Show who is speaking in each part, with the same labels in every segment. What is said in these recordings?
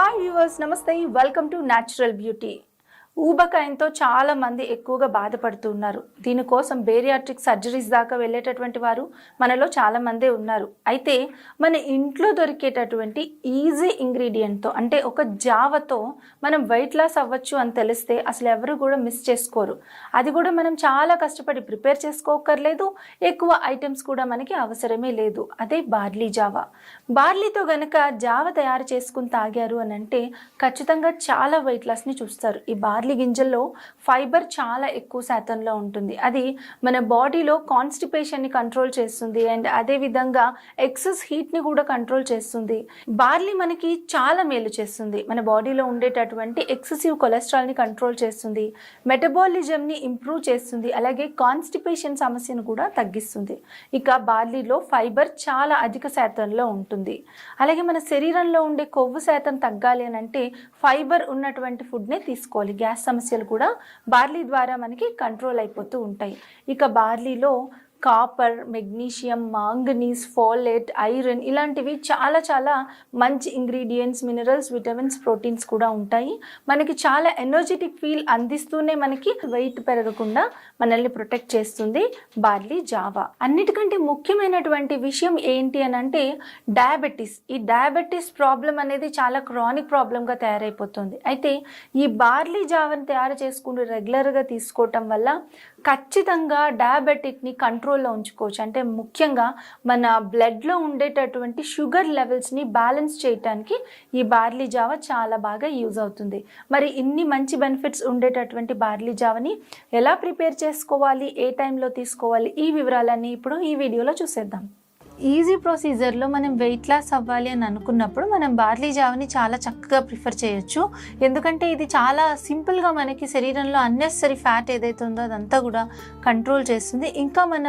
Speaker 1: Hi viewers నమస్తే. Welcome to natural beauty ఊబకాయంతో చాలా మంది ఎక్కువగా బాధపడుతున్నారు. దీనికోసం బేరియాట్రిక్ సర్జరీస్ దాకా వెళ్ళేటటువంటి వారు మనలో చాలా మందే ఉన్నారు. అయితే మన ఇంట్లో దొరికేటటువంటి ఈజీ ఇంగ్రీడియంట్తో అంటే ఒక జావతో మనం వెయిట్ లాస్ అవ్వచ్చు అని తెలిస్తే అసలు ఎవరు కూడా మిస్ చేసుకోరు. అది కూడా మనం చాలా కష్టపడి ప్రిపేర్ చేసుకోకర్లేదు. ఎక్కువ ఐటమ్స్ కూడా మనకి అవసరమే లేదు. అదే బార్లీ జావా. బార్లీతో గనక జావ తయారు చేసుకుని తాగారు అని అంటే ఖచ్చితంగా చాలా వెయిట్ లాస్ని చూస్తారు. ఈ బార్లీ గింజల్లో ఫైబర్ చాలా ఎక్కువ శాతంలో ఉంటుంది. అది మన బాడీలో కాన్స్టిపేషన్ని కంట్రోల్ చేస్తుంది అండ్ అదేవిధంగా ఎక్సెస్ హీట్ని కూడా కంట్రోల్ చేస్తుంది. బార్లీ మనకి చాలా మేలు చేస్తుంది. మన బాడీలో ఉండేటటువంటి ఎక్సెసివ్ కొలెస్ట్రాల్ని కంట్రోల్ చేస్తుంది. మెటబాలిజంని ఇంప్రూవ్ చేస్తుంది. అలాగే కాన్స్టిపేషన్ సమస్యను కూడా తగ్గిస్తుంది. ఇక బార్లీలో ఫైబర్ చాలా అధిక శాతంలో ఉంటుంది. అలాగే మన శరీరంలో ఉండే కొవ్వు శాతం తగ్గాలి అని అంటే ఫైబర్ ఉన్నటువంటి ఫుడ్నే తీసుకోవాలి. గ్యాస్ సమస్యలు కూడా బార్లీ ద్వారా మనకి కంట్రోల్ అయిపోతూ ఉంటాయి. ఇక బార్లీలో copper magnesium manganese folate iron ఇలాంటివి చాలా చాలా మంచి ఇంగ్రీడియంట్స్ మినరల్స్ విటమిన్స్ ప్రోటీన్స్ కూడా ఉంటాయి. మనకి చాలా ఎనర్జెటిక్ ఫీల్ అందిస్తూనే మనకి వెయిట్ పెరగకుండా మనల్ని ప్రొటెక్ట్ చేస్తుంది బార్లీ జావా. అన్నిటికంటే ముఖ్యమైనటువంటి విషయం ఏంటి అని అంటే డయాబెటీస్. ఈ డయాబెటీస్ ప్రాబ్లం అనేది చాలా క్రానిక్ ప్రాబ్లంగా తయారైపోతుంది. అయితే ఈ బార్లీ జావాని తయారు చేసుకుంటూ రెగ్యులర్గా తీసుకోవటం వల్ల ఖచ్చితంగా డయాబెటిక్ని కంట్రోల్లో ఉంచుకోవచ్చు. అంటే ముఖ్యంగా మన బ్లడ్లో ఉండేటటువంటి షుగర్ లెవెల్స్ని బ్యాలెన్స్ చేయటానికి ఈ బార్లీ జావ చాలా బాగా యూజ్ అవుతుంది. మరి ఇన్ని మంచి బెనిఫిట్స్ ఉండేటటువంటి బార్లీ జావని ఎలా ప్రిపేర్ చేసుకోవాలి? ఏ టైంలో తీసుకోవాలి? ఈ వివరాలన్నీ ఇప్పుడు ఈ వీడియోలో చూసేద్దాం. ఈజీ ప్రొసీజర్లో మనం వెయిట్ లాస్ అవ్వాలి అని అనుకున్నప్పుడు మనం బార్లీ జావని చాలా చక్కగా ప్రిఫర్ చేయొచ్చు. ఎందుకంటే ఇది చాలా సింపుల్గా మనకి శరీరంలో అన్నెసరీ ఫ్యాట్ ఏదైతే ఉందో అదంతా కూడా కంట్రోల్ చేస్తుంది. ఇంకా మన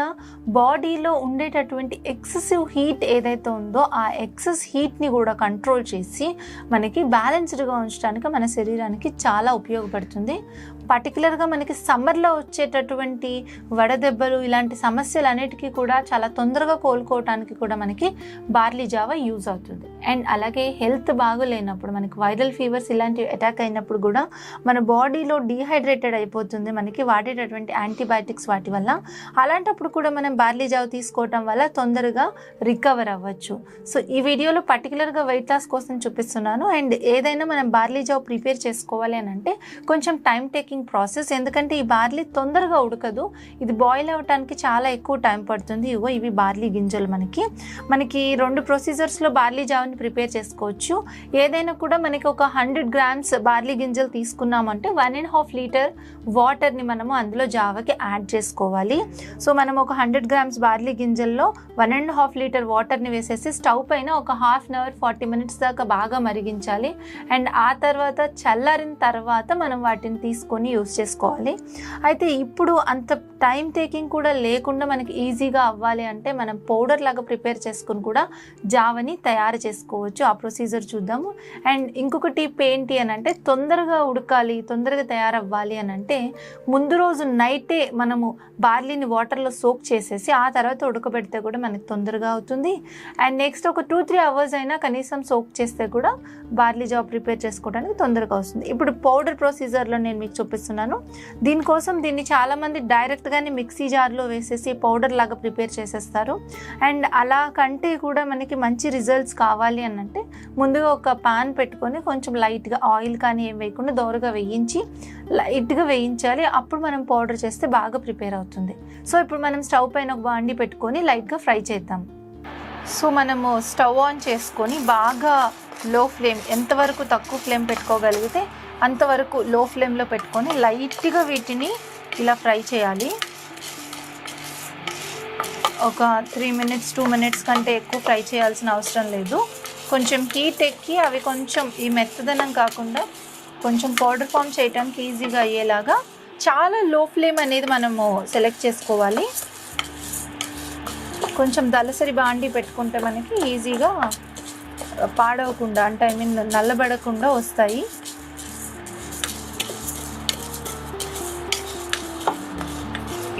Speaker 1: బాడీలో ఉండేటటువంటి ఎక్సెసివ్ హీట్ ఏదైతే ఉందో ఆ ఎక్సెస్ హీట్ని కూడా కంట్రోల్ చేసి మనకి బ్యాలెన్స్డ్గా ఉంచడానికి మన శరీరానికి చాలా ఉపయోగపడుతుంది. పర్టికులర్గా మనకి సమ్మర్లో వచ్చేటటువంటి వడదెబ్బలు ఇలాంటి సమస్యలు అన్నిటికీ కూడా చాలా తొందరగా కోలుకోవటానికి కూడా మనకి బార్లీ జావా యూజ్ అవుతుంది. అండ్ అలాగే హెల్త్ బాగోలేనప్పుడు మనకి వైరల్ ఫీవర్స్ ఇలాంటివి అటాక్ అయినప్పుడు కూడా మన బాడీలో డీహైడ్రేటెడ్ అయిపోతుంది. మనకి వాడేటటువంటి యాంటీబయాటిక్స్ వాటి వల్ల. అలాంటప్పుడు కూడా మనం బార్లీ జావ తీసుకోవటం వల్ల తొందరగా రికవర్ అవ్వచ్చు. సో ఈ వీడియోలో పర్టికులర్గా వెయిట్ లాస్ కోసం చూపిస్తున్నాను. అండ్ ఏదైనా మనం బార్లీ జావ ప్రిపేర్ చేసుకోవాలి అని అంటే కొంచెం టైం టేకింగ్ ప్రాసెస్. ఎందుకంటే ఈ బార్లీ తొందరగా ఉడకదు. ఇది బాయిల్ అవ్వటానికి చాలా ఎక్కువ టైం పడుతుంది. ఇగో ఇవి బార్లీ గింజలు మనకి. మనకి రెండు ప్రొసీజర్స్లో బార్లీ జావని ప్రిపేర్ చేసుకోవచ్చు. ఏదైనా కూడా మనకి ఒక హండ్రెడ్ గ్రామ్స్ బార్లీ గింజలు తీసుకున్నామంటే వన్ అండ్ హాఫ్ లీటర్ వాటర్ని మనము అందులో జావకి యాడ్ చేసుకోవాలి. సో మనం ఒక హండ్రెడ్ గ్రామ్స్ బార్లీ గింజల్లో వన్ అండ్ హాఫ్ లీటర్ వాటర్ని వేసేసి స్టవ్ పైన ఒక half an hour forty minutes దాకా బాగా మరిగించాలి. అండ్ ఆ తర్వాత చల్లారిన తర్వాత మనం వాటిని తీసుకొని యూస్ చేసుకోవాలి. అయితే ఇప్పుడు అంత టైం టేకింగ్ కూడా లేకుండా మనకి ఈజీగా అవ్వాలి అంటే మనం పౌడర్ లాగా ప్రిపేర్ చేసుకుని కూడా జావని తయారు చేసుకోవచ్చు. ఆ ప్రొసీజర్ చూద్దాము. అండ్ ఇంకొక టిప్ ఏంటి అని అంటే తొందరగా ఉడకాలి తొందరగా తయారవ్వాలి అని అంటే ముందు రోజు నైటే మనము బార్లీని వాటర్లో సోక్ చేసేసి ఆ తర్వాత ఉడకబెడితే కూడా మనకి తొందరగా అవుతుంది. అండ్ నెక్స్ట్ ఒక టూ త్రీ అవర్స్ అయినా కనీసం సోక్ చేస్తే కూడా బార్లీ జాబ్ ప్రిపేర్ చేసుకోవడానికి తొందరగా వస్తుంది. ఇప్పుడు పౌడర్ ప్రొసీజర్లో నేను మీకు చూపిస్తున్నాను. దీనికోసం దీన్ని చాలామంది డైరెక్ట్గానే మిక్సీ జార్లో వేసేసి పౌడర్ లాగా ప్రిపేర్ చేసేస్తారు. అండ్ అలా కంటే కూడా మనకి మంచి రిజల్ట్స్ కావాలి అని అంటే ముందుగా ఒక పాన్ పెట్టుకొని కొంచెం లైట్గా ఆయిల్ కానీ ఏం వేయకుండా దోరగా వేయించి లైట్గా వేయించాలి. అప్పుడు మనం పౌడర్ చేస్తే బాగా ప్రిపేర్ అవుతుంది. సో ఇప్పుడు మనం స్టవ్ పైన ఒక బాండి పెట్టుకొని లైట్గా ఫ్రై చేద్దాం. సో మనము స్టవ్ ఆన్ చేసుకొని బాగా లో ఫ్లేమ్ ఎంతవరకు తక్కువ ఫ్లేమ్ పెట్టుకోగలిగితే అంతవరకు లో ఫ్లేమ్లో పెట్టుకొని లైట్గా వీటిని ఇలా ఫ్రై చేయాలి. ఒక త్రీ మినిట్స్ టూ మినిట్స్ కంటే ఎక్కువ ఫ్రై చేయాల్సిన అవసరం లేదు. కొంచెం హీట్ ఎక్కి అవి కొంచెం ఈ మెత్తదనం కాకుండా కొంచెం పౌడర్ ఫామ్ చేయడానికి ఈజీగా అయ్యేలాగా చాలా లో ఫ్లేమ్ అనేది మనము సెలెక్ట్ చేసుకోవాలి. కొంచెం దలసరి బాండి పెట్టుకుంటే మనకి ఈజీగా పాడవకుండా అంటే ఐ మీన్ నల్లబడకుండా వస్తాయి.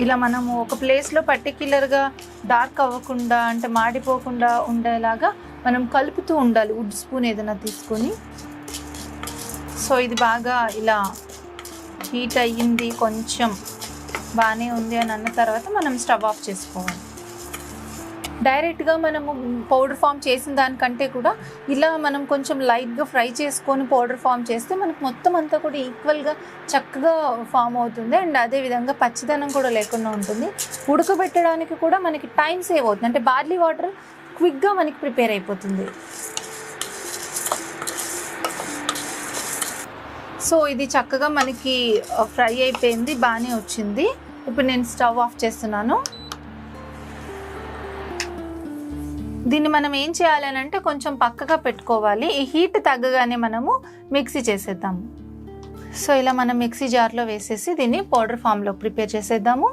Speaker 1: ఇలా మనము ఒక ప్లేస్లో పర్టిక్యులర్గా డార్క్ అవ్వకుండా అంటే మాడిపోకుండా ఉండేలాగా మనం కలుపుతూ ఉండాలి. వుడ్ స్పూన్ ఏదైనా తీసుకొని. సో ఇది బాగా ఇలా హీట్ అయ్యింది కొంచెం బాగానే ఉంది అని అన్న తర్వాత మనం స్టవ్ ఆఫ్ చేసుకోవాలి. డైరెక్ట్గా మనము పౌడర్ ఫామ్ చేసిన దానికంటే కూడా ఇలా మనం కొంచెం లైట్గా ఫ్రై చేసుకొని పౌడర్ ఫామ్ చేస్తే మనకు మొత్తం అంతా కూడా ఈక్వల్గా చక్కగా ఫామ్ అవుతుంది. అండ్ అదేవిధంగా పచ్చిదనం కూడా లేకుండా ఉంటుంది. ఉడకబెట్టడానికి కూడా మనకి టైం సేవ్ అవుతుంది. అంటే బార్లీ వాటర్ క్విక్గా మనకి ప్రిపేర్ అయిపోతుంది. సో ఇది చక్కగా మనకి ఫ్రై అయిపోయింది. బాగానే వచ్చింది. ఇప్పుడు నేను స్టవ్ ఆఫ్ చేస్తున్నాను. దీన్ని మనం ఏం చేయాలని అంటే కొంచెం పక్కగా పెట్టుకోవాలి. ఈ హీట్ తగ్గగానే మనము మిక్సీ చేసేద్దాము సో ఇలా మనం మిక్సీ జార్లో వేసేసి దీన్ని పౌడర్ ఫామ్లో ప్రిపేర్ చేసేద్దాము.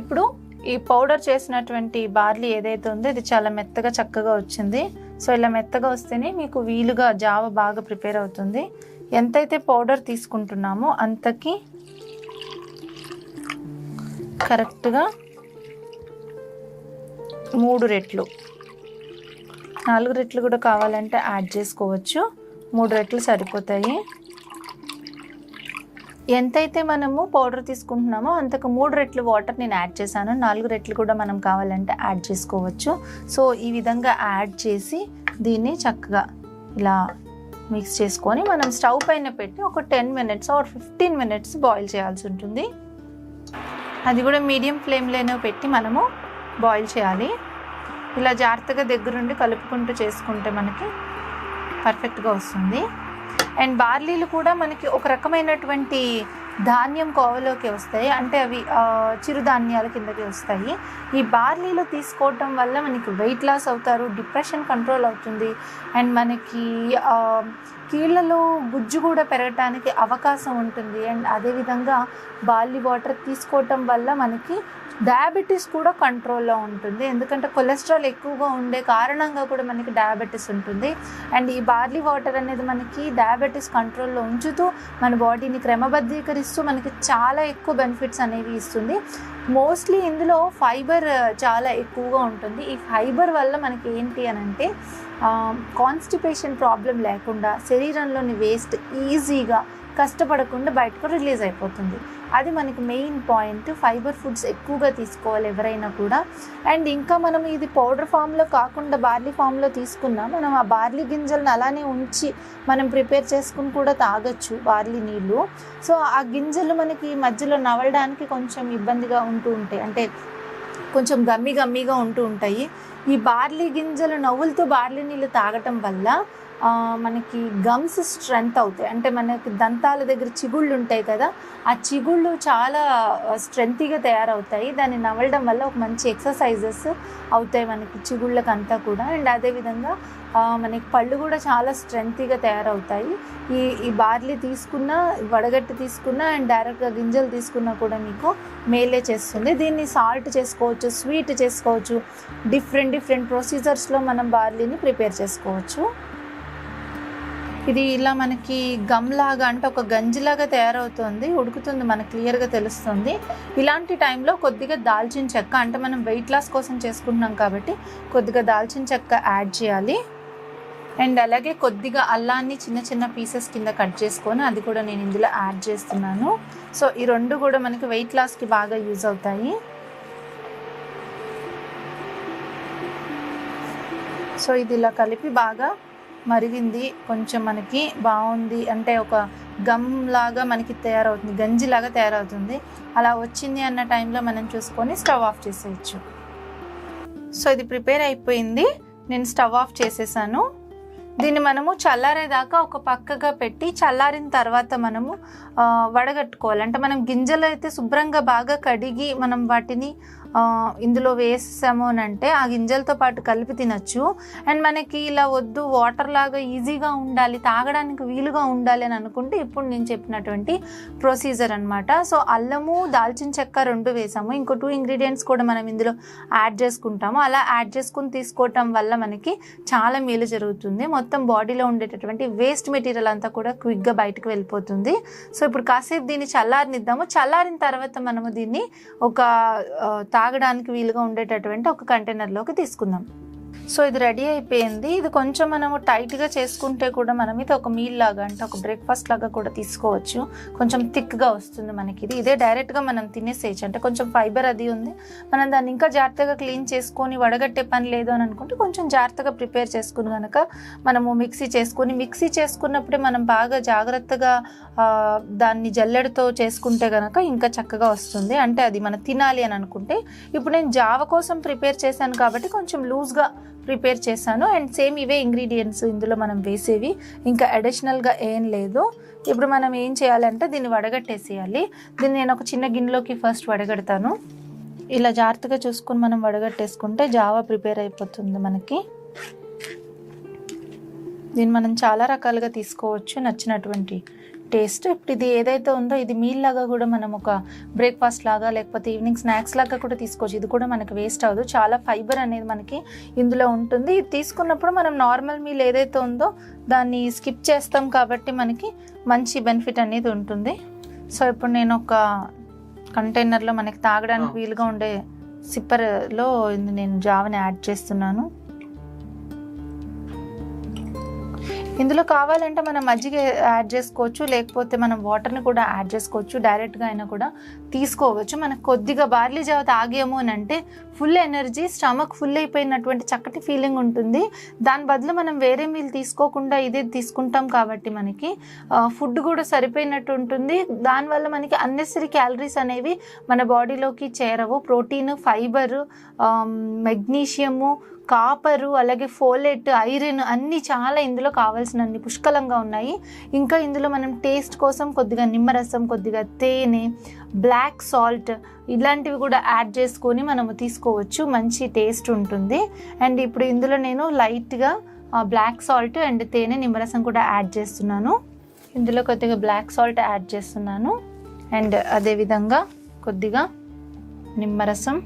Speaker 1: ఇప్పుడు ఈ పౌడర్ చేసినటువంటి బార్లీ ఏదైతే ఉందో ఇది చాలా మెత్తగా చక్కగా వచ్చింది. సో ఇలా మెత్తగా వస్తేనే మీకు వీలుగా జావ బాగా ప్రిపేర్ అవుతుంది. ఎంతైతే పౌడర్ తీసుకుంటున్నామో అంతకి కరెక్ట్గా మూడు రెట్లు. నాలుగు రెట్లు కూడా కావాలంటే యాడ్ చేసుకోవచ్చు. మూడు రెట్లు సరిపోతాయి. ఎంతైతే మనము పౌడర్ తీసుకుంటున్నామో అంతకు మూడు రెట్లు వాటర్ నేను యాడ్ చేశాను. నాలుగు రెట్లు కూడా మనం కావాలంటే యాడ్ చేసుకోవచ్చు. సో ఈ విధంగా యాడ్ చేసి దీన్ని చక్కగా ఇలా మిక్స్ చేసుకొని మనం స్టవ్ పైన పెట్టి ఒక ten minutes or fifteen minutes boil చేయాల్సి ఉంటుంది. అది కూడా మీడియం ఫ్లేమ్లోనే పెట్టి మనము బాయిల్ చేయాలి. ఇలా జాగ్రత్తగా దగ్గరుండి కలుపుకుంటూ చేసుకుంటే మనకి పర్ఫెక్ట్గా వస్తుంది. అండ్ బార్లీలు కూడా మనకి ఒక రకమైనటువంటి ధాన్యం కోవలోకి వస్తాయి. అంటే అవి చిరుధాన్యాల కిందకి వస్తాయి. ఈ బార్లీలో తీసుకోవటం వల్ల మనకి వెయిట్ లాస్ అవుతారు డిప్రెషన్ కంట్రోల్ అవుతుంది. అండ్ మనకి కీళ్ళలో గుజ్జు కూడా పెరగటానికి అవకాశం ఉంటుంది. అండ్ అదేవిధంగా బార్లీ వాటర్ తీసుకోవటం వల్ల మనకి డయాబెటీస్ కూడా కంట్రోల్లో ఉంటుంది. ఎందుకంటే కొలెస్ట్రాల్ ఎక్కువగా ఉండే కారణంగా కూడా మనకి డయాబెటీస్ ఉంటుంది. అండ్ ఈ బార్లీ వాటర్ అనేది మనకి డయాబెటీస్ కంట్రోల్లో ఉంచుతూ మన బాడీని క్రమబద్ధీకరిస్తూ మనకి చాలా ఎక్కువ బెనిఫిట్స్ అనేవి ఇస్తుంది. మోస్ట్లీ ఇందులో ఫైబర్ చాలా ఎక్కువగా ఉంటుంది. ఈ ఫైబర్ వల్ల మనకి ఏంటి అని అంటే కాన్స్టిపేషన్ ప్రాబ్లం లేకుండా శరీరంలోని వేస్ట్ ఈజీగా కష్టపడకుండా బయటకు రిలీజ్ అయిపోతుంది. అది మనకి మెయిన్ పాయింట్ ఫైబర్ ఫుడ్స్ ఎక్కువగా తీసుకోవాలి ఎవరైనా కూడా. అండ్ ఇంకా మనం ఇది పౌడర్ ఫామ్లో కాకుండా బార్లీ ఫామ్లో తీసుకున్నా మనం ఆ బార్లీ గింజలను అలానే ఉంచి మనం ప్రిపేర్ చేసుకుని కూడా తాగొచ్చు బార్లీ నీళ్ళు. సో ఆ గింజలు మనకి మధ్యలో నవలడానికి కొంచెం ఇబ్బందిగా ఉంటూ ఉంటాయి. అంటే కొంచెం గమ్మి గమ్మిగా ఉంటూ ఉంటాయి. ఈ బార్లీ గింజలు నవ్వులతో బార్లీ నీళ్ళు తాగటం వల్ల మనకి గమ్స్ స్ట్రెంగ్త్ అవుతాయి. అంటే మనకి దంతాల దగ్గర చిగుళ్ళు ఉంటాయి కదా ఆ చిగుళ్ళు చాలా స్ట్రెంగ్తీగా తయారవుతాయి. దాన్ని నవలడం వల్ల ఒక మంచి ఎక్సర్సైజెస్ అవుతాయి మనకి చిగుళ్ళకి అంతా కూడా. అండ్ అదేవిధంగా మనకి పళ్ళు కూడా చాలా స్ట్రెంగ్తీగా తయారవుతాయి. ఈ ఈ బార్లీ తీసుకున్నా వడగట్టి తీసుకున్నా అండ్ డైరెక్ట్గా గింజలు తీసుకున్నా కూడా మీకు మేలే చేస్తుంది. దీన్ని సాల్ట్ చేసుకోవచ్చు స్వీట్ చేసుకోవచ్చు డిఫరెంట్ డిఫరెంట్ ప్రొసీజర్స్లో మనం బార్లీని ప్రిపేర్ చేసుకోవచ్చు. ఇది ఇలా మనకి గమ్ లాగా అంటే ఒక గంజిలాగా తయారవుతుంది ఉడుకుతుంది మనకు క్లియర్గా తెలుస్తుంది. ఇలాంటి టైంలో కొద్దిగా దాల్చిన చెక్క అంటే మనం వెయిట్ లాస్ కోసం చేసుకుంటున్నాం కాబట్టి కొద్దిగా దాల్చిన చెక్క యాడ్ చేయాలి. అండ్ అలాగే కొద్దిగా అల్లాన్ని చిన్న చిన్న పీసెస్ కింద కట్ చేసుకొని అది కూడా నేను ఇందులో యాడ్ చేస్తున్నాను. సో ఈ రెండు కూడా మనకి వెయిట్ లాస్కి బాగా యూజ్ అవుతాయి. సో ఇది ఇలా కలిపి బాగా మరిగింది. కొంచెం మనకి బాగుంది అంటే ఒక గమ్ లాగా మనకి తయారవుతుంది గంజి లాగా తయారవుతుంది. అలా వచ్చింది అన్న టైంలో మనం చూసుకొని స్టవ్ ఆఫ్ చేసేయచ్చు. సో ఇది ప్రిపేర్ అయిపోయింది. నేను స్టవ్ ఆఫ్ చేసేసాను. దీన్ని మనము చల్లారేదాకా ఒక పక్కగా పెట్టి చల్లారిన తర్వాత మనము వడగట్టుకోవాలి. అంటే మనం గింజలు అయితే శుభ్రంగా బాగా కడిగి మనం వాటిని ఇందులో వేసాము అని అంటే ఆ గింజలతో పాటు కలిపి తినచ్చు. అండ్ మనకి ఇలా వద్దు వాటర్ లాగా ఈజీగా ఉండాలి తాగడానికి వీలుగా ఉండాలి అని అనుకుంటే ఇప్పుడు నేను చెప్పినటువంటి ప్రొసీజర్ అనమాట సో అల్లము దాల్చిన చెక్క రెండు వేసాము. ఇంకో టూ ఇంగ్రీడియంట్స్ కూడా మనం ఇందులో యాడ్ చేసుకుంటాము. అలా యాడ్ చేసుకుని తీసుకోవటం వల్ల మనకి చాలా మేలు జరుగుతుంది. మొత్తం బాడీలో ఉండేటటువంటి వేస్ట్ మెటీరియల్ అంతా కూడా క్విక్గా బయటకు వెళ్ళిపోతుంది. సో ఇప్పుడు కాసేపు దీన్ని చల్లారనిద్దాము. చల్లారిన తర్వాత మనము దీన్ని ఒక ఆ, తాగడానికి వీలుగా ఉండేటటువంటి ఒక కంటైనర్లోకి తీసుకుందాం. సో ఇది రెడీ అయిపోయింది. ఇది కొంచెం మనము టైట్గా చేసుకుంటే కూడా మనం ఇది ఒక మీల్ లాగా అంటే ఒక బ్రేక్ఫాస్ట్ లాగా కూడా తీసుకోవచ్చు. కొంచెం థిక్గా వస్తుంది మనకి ఇది. ఇదే డైరెక్ట్గా మనం తినేసేయచ్చు. అంటే కొంచెం ఫైబర్ అది ఉంది. మనం దాన్ని ఇంకా జాగ్రత్తగా క్లీన్ చేసుకొని వడగట్టే పని లేదు అని అనుకుంటే కొంచెం జాగ్రత్తగా ప్రిపేర్ చేసుకుని కనుక మనము మిక్సీ చేసుకొని మిక్సీ చేసుకున్నప్పుడే మనం బాగా జాగ్రత్తగా దాన్ని జల్లెడతో చేసుకుంటే కనుక ఇంకా చక్కగా వస్తుంది. అంటే అది మనం తినాలి అని అనుకుంటే ఇప్పుడు నేను జావ కోసం ప్రిపేర్ చేశాను కాబట్టి కొంచెం లూజ్గా ప్రిపేర్ చేశాను. అండ్ సేమ్ ఇవే ఇంగ్రీడియంట్స్ ఇందులో మనం వేసేవి. ఇంకా అడిషనల్గా ఏం లేదు. ఇప్పుడు మనం ఏం చేయాలంటే దీన్ని వడగట్టేసేయాలి. దీన్ని నేను ఒక చిన్న గిన్నెలోకి ఫస్ట్ వడగడతాను. ఇలా జాగ్రత్తగా చూసుకొని మనం వడగట్టేసుకుంటే జావా ప్రిపేర్ అయిపోతుంది మనకి. దీన్ని మనం చాలా రకాలుగా తీసుకోవచ్చు నచ్చినటువంటి టేస్ట్ ఇప్పుడు ఇది ఏదైతే ఉందో ఇది మీల్ లాగా కూడా మనం ఒక బ్రేక్ఫాస్ట్ లాగా లేకపోతే ఈవినింగ్ స్నాక్స్ లాగా కూడా తీసుకోవచ్చు. ఇది కూడా మనకి వేస్ట్ అవ్వదు. చాలా ఫైబర్ అనేది మనకి ఇందులో ఉంటుంది. ఇది తీసుకున్నప్పుడు మనం నార్మల్ మీల్ ఏదైతే ఉందో దాన్ని స్కిప్ చేస్తాం కాబట్టి మనకి మంచి బెనిఫిట్ అనేది ఉంటుంది. సో ఇప్పుడు నేను ఒక కంటైనర్లో మనకి తాగడానికి. వీలుగా ఉండే సిప్పర్లో నేను జావని యాడ్ చేస్తున్నాను. ఇందులో కావాలంటే మనం మజ్జిగ యాడ్ చేసుకోవచ్చు లేకపోతే మనం వాటర్ని కూడా యాడ్ చేసుకోవచ్చు డైరెక్ట్గా అయినా కూడా తీసుకోవచ్చు. మనకు కొద్దిగా బార్లీ జావ తాగాము అని అంటే ఫుల్ ఎనర్జీ స్టమక్ ఫుల్ అయిపోయినటువంటి చక్కటి ఫీలింగ్ ఉంటుంది. దాని బదులు మనం వేరే మీల్ తీసుకోకుండా ఇదే తీసుకుంటాం కాబట్టి మనకి ఫుడ్ కూడా సరిపోయినట్టు ఉంటుంది. దానివల్ల మనకి అన్నెసరీ క్యాలరీస్ అనేవి మన బాడీలోకి చేరవు. ప్రోటీన్ ఫైబర్ మెగ్నీషియము కాపరు అలాగే ఫోలెట్ ఐరన్ అన్నీ చాలా ఇందులో కావాల్సినన్ని పుష్కలంగా ఉన్నాయి. ఇంకా ఇందులో మనం టేస్ట్ కోసం కొద్దిగా నిమ్మరసం కొద్దిగా తేనె బ్లాక్ సాల్ట్ ఇలాంటివి కూడా యాడ్ చేసుకొని మనము తీసుకోవచ్చు. మంచి టేస్ట్ ఉంటుంది. అండ్ ఇప్పుడు ఇందులో నేను లైట్గా బ్లాక్ సాల్ట్ అండ్ తేనె నిమ్మరసం కూడా యాడ్ చేస్తున్నాను. ఇందులో కొద్దిగా బ్లాక్ సాల్ట్ యాడ్ చేస్తున్నాను. అండ్ అదేవిధంగా కొద్దిగా నిమ్మరసం.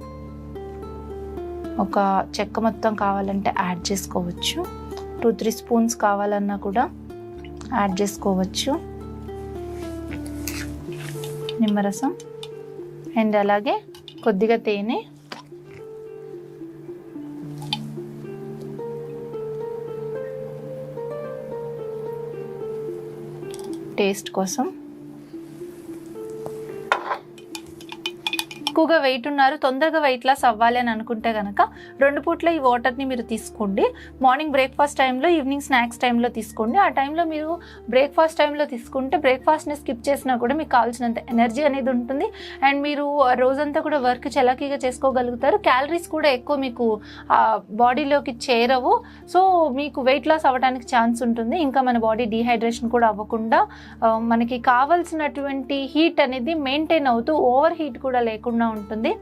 Speaker 1: ఒక చెక్క మొత్తం కావాలంటే యాడ్ చేసుకోవచ్చు. టూ త్రీ స్పూన్స్ కావాలన్నా కూడా యాడ్ చేసుకోవచ్చు. నిమ్మరసం అండ్ అలాగే కొద్దిగా తేనె. టేస్ట్ కోసం ఎక్కువగా వెయిట్ ఉన్నారు తొందరగా వెయిట్ లాస్ అవ్వాలి అని అనుకుంటే కనుక రెండు పూట్ల ఈ వాటర్ని మీరు తీసుకోండి. మార్నింగ్ బ్రేక్ఫాస్ట్ టైంలో ఈవినింగ్ స్నాక్స్ టైంలో తీసుకోండి. ఆ టైంలో మీరు బ్రేక్ఫాస్ట్ టైంలో తీసుకుంటే బ్రేక్ఫాస్ట్ని స్కిప్ చేసినా కూడా మీకు కావాల్సినంత ఎనర్జీ అనేది ఉంటుంది. అండ్ మీరు ఆ రోజంతా కూడా వర్క్ చలాకీగా చేసుకోగలుగుతారు. క్యాలరీస్ కూడా ఎక్కువ మీకు బాడీలోకి చేరవు. సో మీకు వెయిట్ లాస్ అవ్వడానికి ఛాన్స్ ఉంటుంది. ఇంకా మన బాడీ డీహైడ్రేషన్ కూడా అవ్వకుండా మనకి కావాల్సినటువంటి హీట్ అనేది మెయింటైన్ అవుతూ ఓవర్ హీట్ కూడా లేకుండా ఉంటుంది.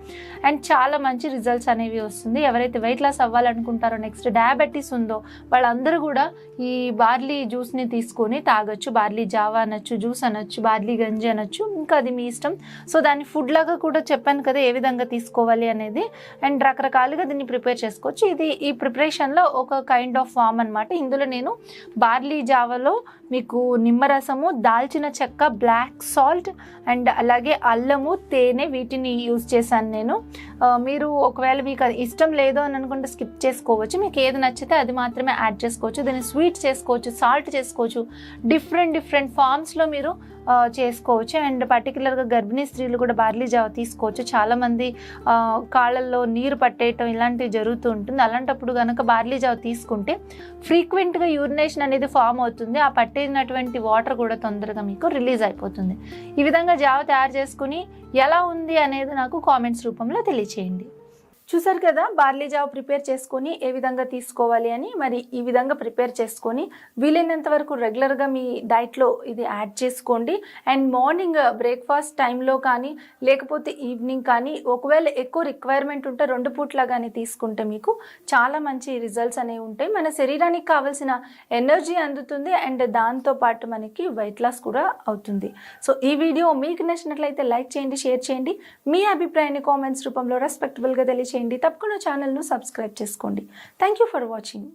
Speaker 1: అండ్ చాలా మంచి రిజల్ట్స్ అనేవి వస్తుంది. ఎవరైతే వెయిట్ లాస్ అవ్వాలనుకుంటారో నెక్స్ట్ డయాబెటీస్ ఉందో వాళ్ళందరూ కూడా ఈ బార్లీ జ్యూస్ని తీసుకొని తాగొచ్చు. బార్లీ జావా అనొచ్చు జ్యూస్ అనొచ్చు బార్లీ గంజి అనొచ్చు. ఇంకా అది మీ ఇష్టం. సో దాన్ని ఫుడ్ లాగా కూడా చెప్పాను కదా ఏ విధంగా తీసుకోవాలి అనేది. అండ్ రకరకాలుగా దీన్ని ప్రిపేర్ చేసుకోవచ్చు. ఇది ఈ ప్రిపరేషన్లో ఒక కైండ్ ఆఫ్ ఫామ్ అనమాట ఇందులో నేను బార్లీ జావాలో మీకు నిమ్మరసము దాల్చిన చెక్క బ్లాక్ సాల్ట్ అండ్ అలాగే అల్లము తేనె వీటిని యూజ్ చేశాను నేను. మీరు ఒకవేళ మీకు అది ఇష్టం లేదు అని అనుకుంటే స్కిప్ చేసుకోవచ్చు. మీకు ఏది నచ్చితే అది మాత్రమే యాడ్ చేసుకోవచ్చు. దీన్ని స్వీట్ చేసుకోవచ్చు సాల్ట్ చేసుకోవచ్చు. డిఫరెంట్ డిఫరెంట్ ఫామ్స్లో మీరు చేసుకోవచ్చు. అండ్ పర్టికులర్గా గర్భిణీ స్త్రీలు కూడా బార్లీ జావ తీసుకోవచ్చు. చాలామంది కాళ్ళల్లో నీరు పట్టేయటం ఇలాంటివి జరుగుతూ ఉంటుంది. అలాంటప్పుడు కనుక బార్లీ జావ తీసుకుంటే ఫ్రీక్వెంట్గా యూరినేషన్ అనేది ఫామ్ అవుతుంది. ఆ పట్టినటువంటి వాటర్ కూడా తొందరగా మీకు రిలీజ్ అయిపోతుంది. ఈ విధంగా జావ తయారు చేసుకుని ఎలా ఉంది అనేది నాకు కామెంట్స్ రూపంలో తెలియచేయండి. చూసారు కదా బార్లీ జావ ప్రిపేర్ చేసుకొని ఏ విధంగా తీసుకోవాలి అని మరి ఈ విధంగా ప్రిపేర్ చేసుకొని వీలైనంత వరకు రెగ్యులర్గా మీ డైట్లో ఇది యాడ్ చేసుకోండి. అండ్ మార్నింగ్ బ్రేక్ఫాస్ట్ టైంలో కానీ లేకపోతే ఈవినింగ్ కానీ ఒకవేళ ఎక్కువ రిక్వైర్మెంట్ ఉంటే రెండు పూట్లా కానీ తీసుకుంటే మీకు చాలా మంచి రిజల్ట్స్ అనేవి ఉంటాయి. మన శరీరానికి కావాల్సిన ఎనర్జీ అందుతుంది అండ్ దాంతోపాటు మనకి వెయిట్ లాస్ కూడా అవుతుంది. సో ఈ వీడియో మీకు నచ్చినట్లయితే లైక్ చేయండి షేర్ చేయండి. మీ అభిప్రాయాన్ని కామెంట్స్ రూపంలో రెస్పెక్టబుల్గా తెలియచేయండి. తప్పకుండా ఛానల్ను సబ్స్క్రైబ్ చేసుకోండి. Thank you for watching